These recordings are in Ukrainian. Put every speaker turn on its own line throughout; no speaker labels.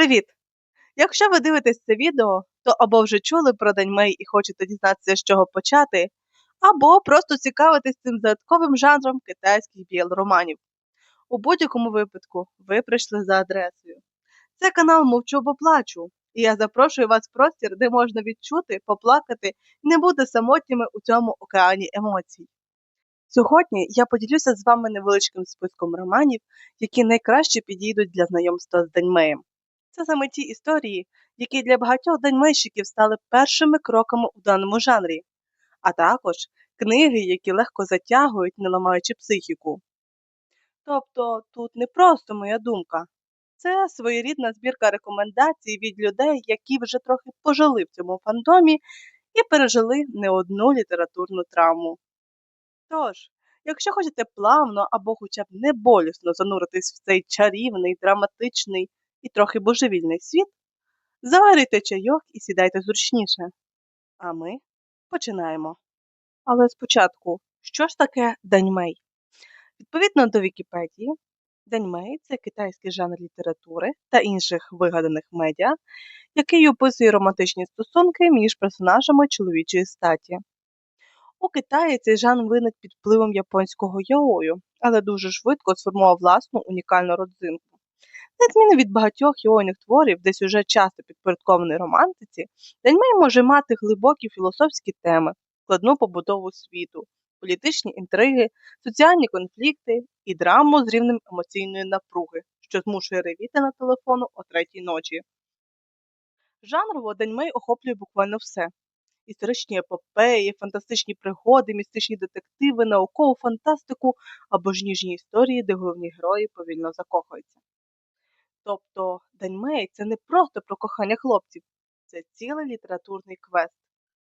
Привіт! Якщо ви дивитесь це відео, то або вже чули про День Мей і хочете дізнатися, з чого почати, або просто цікавитесь цим загадковим жанром китайських біл-романів. У будь-якому випадку ви прийшли за адресою. Це канал Мовчу бо плачу, і я запрошую вас в простір, де можна відчути, поплакати і не бути самотніми у цьому океані емоцій. Сьогодні я поділюся з вами невеличким списком романів, які найкраще підійдуть для знайомства з Даньмеєм. Це саме ті історії, які для багатьох даньмейщиків стали першими кроками у даному жанрі, а також книги, які легко затягують, не ламаючи психіку. Тобто тут не просто моя думка, це своєрідна збірка рекомендацій від людей, які вже трохи пожили в цьому фандомі і пережили не одну літературну травму. Тож, якщо хочете плавно або хоча б не болісно зануритись в цей чарівний, драматичний і трохи божевільний світ, заварюйте чайок і сідайте зручніше. А ми починаємо. Але спочатку, що ж таке Даньмей? Відповідно до Вікіпедії, Даньмей це китайський жанр літератури та інших вигаданих медіа, який описує романтичні стосунки між персонажами чоловічої статі. У Китаї цей жанр виник під впливом японського яою, але дуже швидко сформував власну унікальну родзинку. На відміну від багатьох йойних творів, де сюжет часто підпорядкований романтиці, Даньмей може мати глибокі філософські теми, складну побудову світу, політичні інтриги, соціальні конфлікти і драму з рівнем емоційної напруги, що змушує ревіти на телефону о третій ночі. Жанрово Даньмей охоплює буквально все. Історичні епопеї, фантастичні пригоди, містичні детективи, наукову фантастику або ж ніжні історії, де головні герої повільно закохуються. Тобто Даньмей це не просто про кохання хлопців, це цілий літературний квест,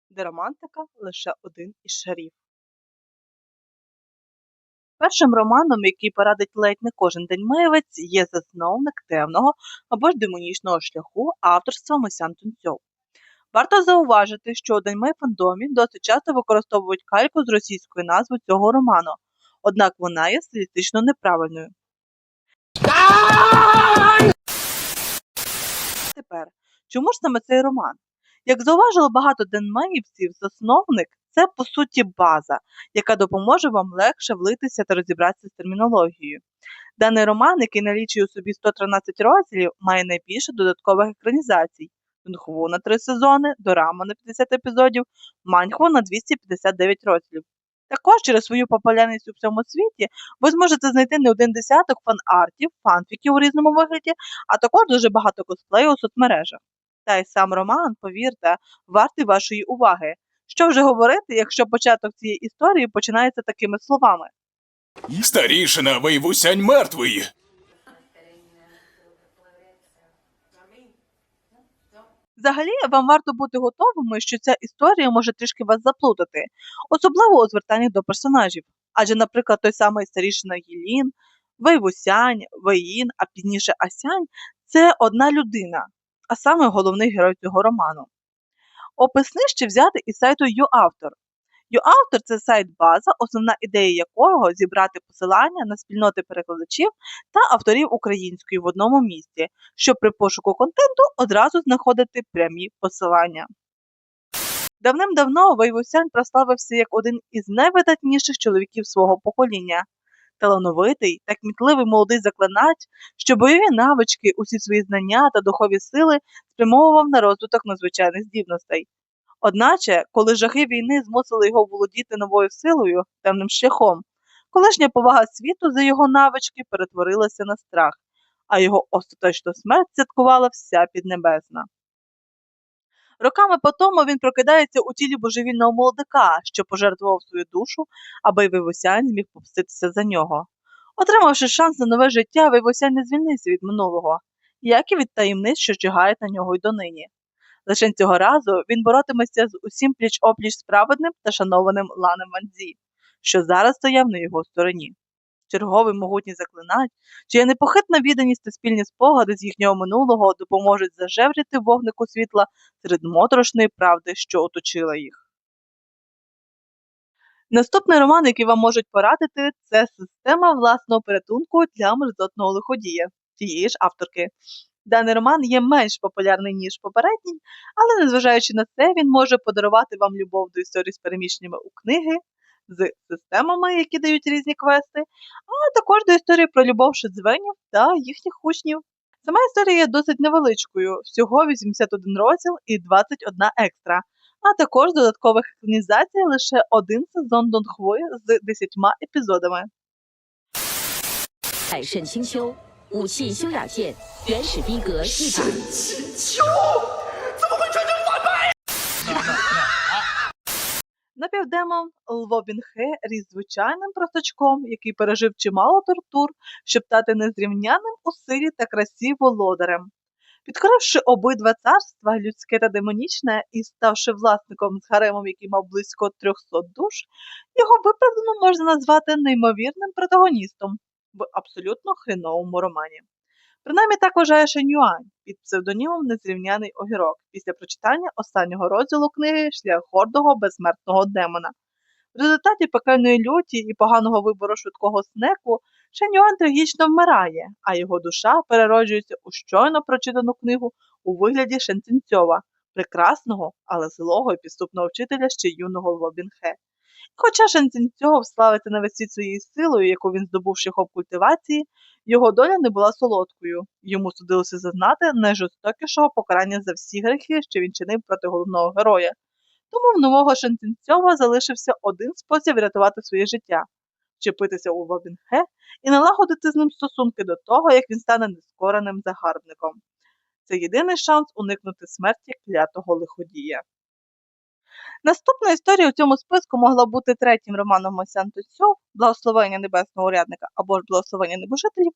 де романтика лише один із шарів. Першим романом, який порадить ледь не кожен деньмеєвець, є засновник темного або ж демонічного шляху авторства Мосян Тунцьов. Варто зауважити, що у Даньмей фандомі досить часто використовують кальку з російською назвою цього роману, однак вона є стилістично неправильною. Тепер, чому ж саме цей роман? Як зауважило багато денмеївців, засновник це по суті база, яка допоможе вам легше влитися та розібратися з термінологією. Даний роман, який налічує у собі 113 розділів, має найбільше додаткових екранізацій. Дунхву на 3 сезони, Дорама на 50 епізодів, Маньхву на 259 розділів. Також через свою популярність у всьому світі ви зможете знайти не один десяток фан-артів, фанфіків у різному вигляді, а також дуже багато косплею у соцмережах. Та й сам роман, повірте, вартий вашої уваги. Що вже говорити, якщо початок цієї історії починається такими словами?
Старішина Вейвусянь мертвий.
Взагалі, вам варто бути готовими, що ця історія може трішки вас заплутати, особливо у звертанні до персонажів. Адже, наприклад, той самий старішина Єлін, Вейвусянь, Вейін, а пізніше Асянь це одна людина, а саме головний герой цього роману. Опис нижче взяти із сайту YouAuthor. YouAuthor – це сайт-база, основна ідея якого зібрати посилання на спільноти перекладачів та авторів української в одному місці, щоб при пошуку контенту одразу знаходити прямі посилання. Давним-давно Войвосян прославився як один із найвидатніших чоловіків свого покоління. Талановитий та кмітливий молодий заклинач, що бойові навички, усі свої знання та духові сили спрямовував на розвиток надзвичайних здібностей. Одначе, коли жахи війни змусили його володіти новою силою, темним шляхом, колишня повага світу за його навички перетворилася на страх, а його остаточну смерть святкувала вся піднебесна. Роками по тому він прокидається у тілі божевільного молодика, що пожертвував свою душу, аби Вивосянь зміг помститися за нього. Отримавши шанс на нове життя, Вивосянь не звільнився від минулого, як і від таємниць, що чигають на нього й донині. Лише цього разу він боротиметься з усім пліч опліч справедним та шанованим Ланом Ванзі, що зараз стояв на його стороні. Черговий могутній заклинач, чия непохитна відданість та спільні спогади з їхнього минулого допоможуть зажевріти вогнику світла серед моторошної правди, що оточила їх. Наступний роман, який вам можуть порадити, це система власного порятунку для мерзотного лиходія тієї ж авторки. Даний роман є менш популярний, ніж попередній, але незважаючи на це, він може подарувати вам любов до історії з переміщеннями у книги, з системами, які дають різні квести, а також до історії про любов шедзвенів та їхніх учнів. Сама історія є досить невеличкою, всього 81 розділ і 21 екстра, а також додаткових екранізацій лише один сезон Донхвої з 10 епізодами.
百沈清秋，武器修雅剑，原始逼格一法。
Напівдемон Лвобінхе ріс звичайним простачком, який пережив чимало тортур, щоб стати незрівняним у силі та красі володарем. Підкоривши обидва царства, людське та демонічне, і ставши власником з гаремом, який мав близько 300 душ, його виправдано можна назвати неймовірним протагоністом в абсолютно хреновому романі. Принаймні так вважає Шен Юань під псевдонімом Незрівняний огірок після прочитання останнього розділу книги Шлях гордого безсмертного демона. В результаті пекельної люті і поганого вибору швидкого снеку Шен Юань трагічно вмирає, а його душа перероджується у щойно прочитану книгу у вигляді Шенцінцьова, прекрасного, але злого і підступного вчителя ще юного Лвобінхе. Хоча Шенцінцьов славиться на весь світ своєю силою, яку він здобув шляхом культивації, його доля не була солодкою. Йому судилося зазнати найжорстокішого покарання за всі грехи, що він чинив проти головного героя. Тому в нового Шенцінцьова залишився один спосіб врятувати своє життя вчепитися у Лобінхе і налагодити з ним стосунки до того, як він стане нескореним загарбником. Це єдиний шанс уникнути смерті клятого лиходія. Наступна історія у цьому списку могла бути третім романом Мосян Туцьов Благословення небесного урядника або ж Благословення небожителів,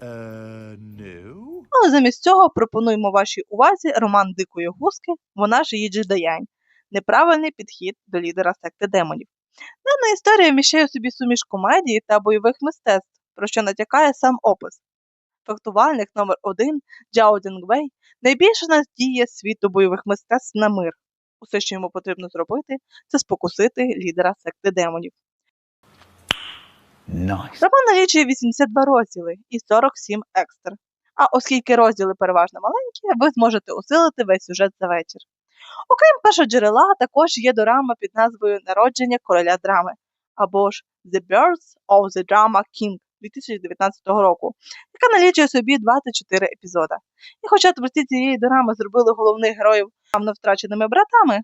Uh, no.
але замість цього пропонуємо вашій увазі роман Дикої гуски, вона ж її Даянь. Неправильний підхід до лідера секти демонів. Дана історія вміщає у собі суміш комедії та бойових мистецтв, про що натякає сам опис. Фактувальник номер 1 Джао Дінгвей найбільше надіє світу бойових мистецтв на мир. Усе, що йому потрібно зробити, це спокусити лідера секти демонів.
Nice.
Роман налічує 82 розділи і 47 екстр. А оскільки розділи переважно маленькі, ви зможете усилити весь сюжет за вечір. Окрім першого джерела, також є дорама під назвою Народження короля драми або ж The Birth of the Drama King 2019 року, яка налічує собі 24 епізода. І хоча творці цієї дорами зробили головних героїв явно втраченими братами,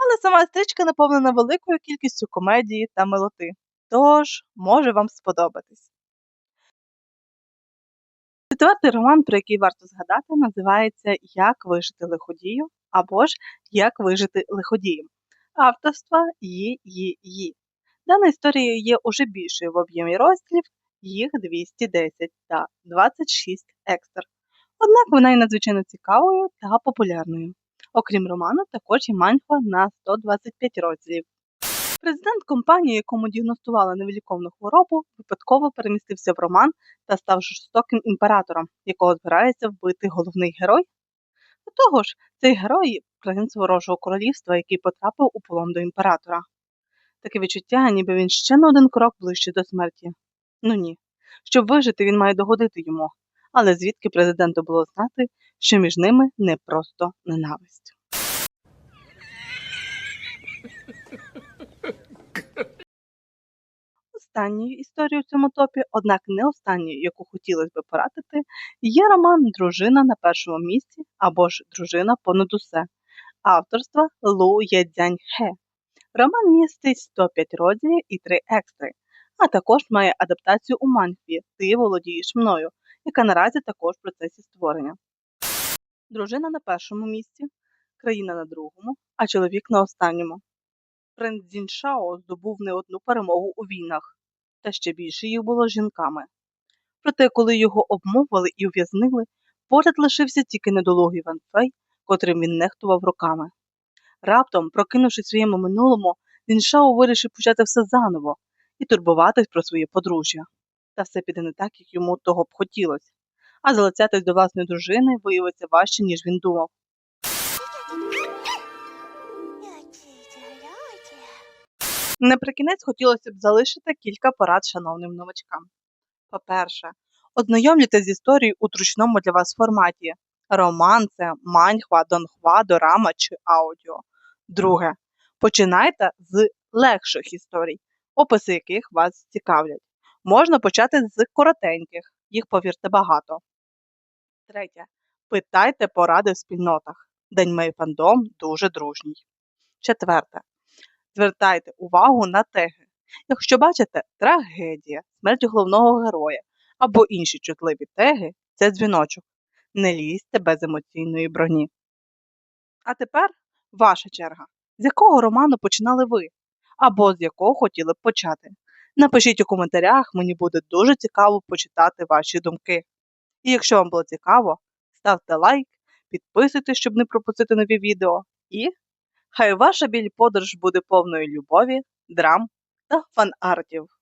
але сама стрічка наповнена великою кількістю комедії та милоти. Тож може вам сподобатись. Четвертий роман, про який варто згадати, називається Як вижити лиходію або ж Як вижити лиходієм авторства Ї Ї Ї. Дана історія є уже більшою в об'ємі розділів, їх 210 та 26 екстр. Однак вона є надзвичайно цікавою та популярною. Окрім роману, також є маньхва на 125 розділів. Президент компанії, якому діагностували невиліковну хворобу, випадково перемістився в роман та став жорстоким імператором, якого збирається вбити головний герой. До того ж, цей герой принц ворожого королівства, який потрапив у полон до імператора. Таке відчуття, ніби він ще на один крок ближче до смерті. Ну ні. Щоб вижити, він має догодити йому. Але звідки президенту було знати, що між ними не просто ненависть. Останньою історією в цьому топі, однак не останньою, яку хотілося би порадити, є роман Дружина на першому місці або ж Дружина понад усе авторства Лу Єдзянь Хе. Роман містить 105 розділів і 3 екстри, а також має адаптацію у манхві Ти володієш мною, яка наразі також в процесі створення. Дружина на першому місці, країна на другому, а чоловік на останньому. Принц Дзіншао здобув не одну перемогу у війнах, та ще більше їх було жінками. Проте, коли його обмовили і ув'язнили, поряд лишився тільки недолугий Ван Фей, котрим він нехтував руками. Раптом, прокинувшись своєму минулому, Дзіншао вирішив почати все заново і турбуватись про своє подружжя. Та все піде не так, як йому того б хотілося, а залицятись до власної дружини виявиться важче, ніж він думав. Наприкінець хотілося б залишити кілька порад шановним новачкам. По-перше, Ознайомлюйтесь з історією у зручному для вас форматі. Роман це маньхва, донхва, дорама чи аудіо. Друге. Починайте з легших історій, описи яких вас цікавлять. Можна почати з коротеньких, їх, повірте, багато. Третє. Питайте поради в спільнотах. День фандом дуже дружній. Четверте. Звертайте увагу на теги. Якщо бачите трагедія, смерть головного героя або інші чутливі теги, це дзвіночок. Не лізьте без емоційної броні. А тепер ваша черга. З якого роману починали ви? Або з якого хотіли б почати? Напишіть у коментарях, мені буде дуже цікаво почитати ваші думки. І якщо вам було цікаво, ставте лайк, підписуйтесь, щоб не пропустити нові відео. І хай ваша біль подорож буде повною любові, драм та фан-артів.